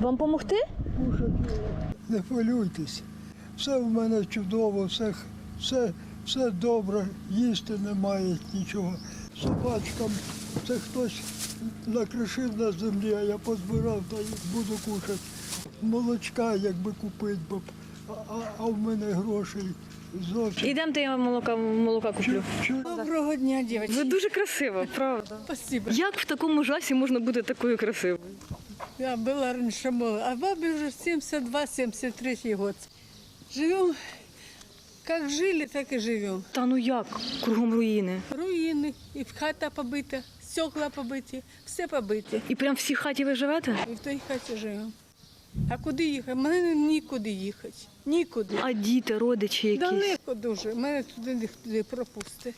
Вам допомогти? Не хвилюйтесь. Все в мене чудово, все, все, все добре, їсти немає нічого. Собачкам це хтось накришив на землі, а я позбирав та буду кушати. Молочка якби купити, бо а, а, в мене грошей зовсім. Ідемте, я вам молока, молока куплю. Доброго дня, девочки. Ви дуже красива, правда. Спасибо. Як в такому жасі можна бути такою красивою? Я была раньше молода, а бабе уже 72-73 год. Живем, как жили, так и живем. Та ну як? Кругом руїни. Руїни, і хата побита, стекла побиті, все побиті. І прям в цій хаті ви живете? І в той хаті живемо. А куди їхати? Мене нікуди їхати. Нікуди. А діти, родичі якісь? Далеко дуже. Мене туди не пропустить.